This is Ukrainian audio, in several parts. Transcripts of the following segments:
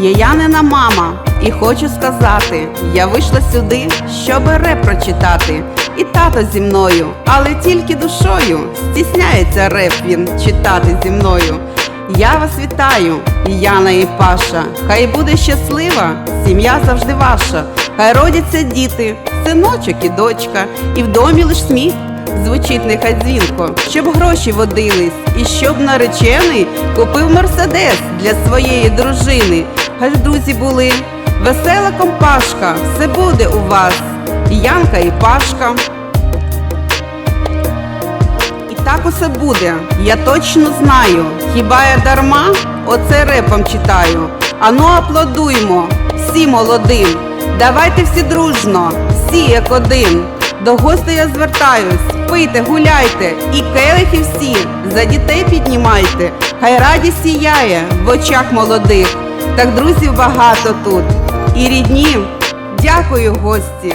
Я Янина мама, і хочу сказати, я вийшла сюди, щоб реп прочитати. І тато зі мною, але тільки душою стісняється реп він читати зі мною. Я вас вітаю, Яна і Паша. Хай буде щаслива, сім'я завжди ваша. Хай родяться діти, синочок і дочка, і в домі лиш сміх звучить нехай дзвінко, щоб гроші водились, і щоб наречений купив мерседес для своєї дружини. Хай друзі були, весела компашка, все буде у вас, і Янка і Пашка. І так усе буде, я точно знаю. Хіба я дарма оце репом читаю. Ану аплодуймо, всі молодим. Давайте всі дружно, всі як один. До гостей я звертаюсь, пийте, гуляйте, і келихи всі за дітей піднімайте. Хай радість сіяє в очах молодих. Так друзів багато тут. І рідні, дякую, гості.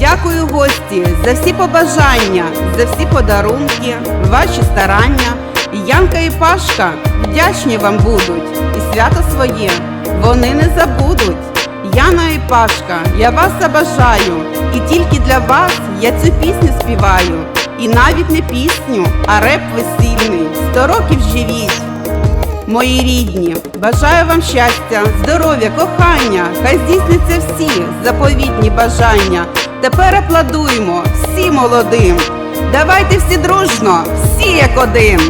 Дякую гості за всі побажання, за всі подарунки, ваші старання. Янка і Пашка вдячні вам будуть, і свято своє вони не забудуть. Яна і Пашка, я вас забажаю, і тільки для вас я цю пісню співаю. І навіть не пісню, а реп весільний. Сто років живіть. Мої рідні, бажаю вам щастя, здоров'я, кохання, хай здійсняться всі заповітні бажання. Тепер аплодуємо всі молодим. Давайте всі дружно, всі як один.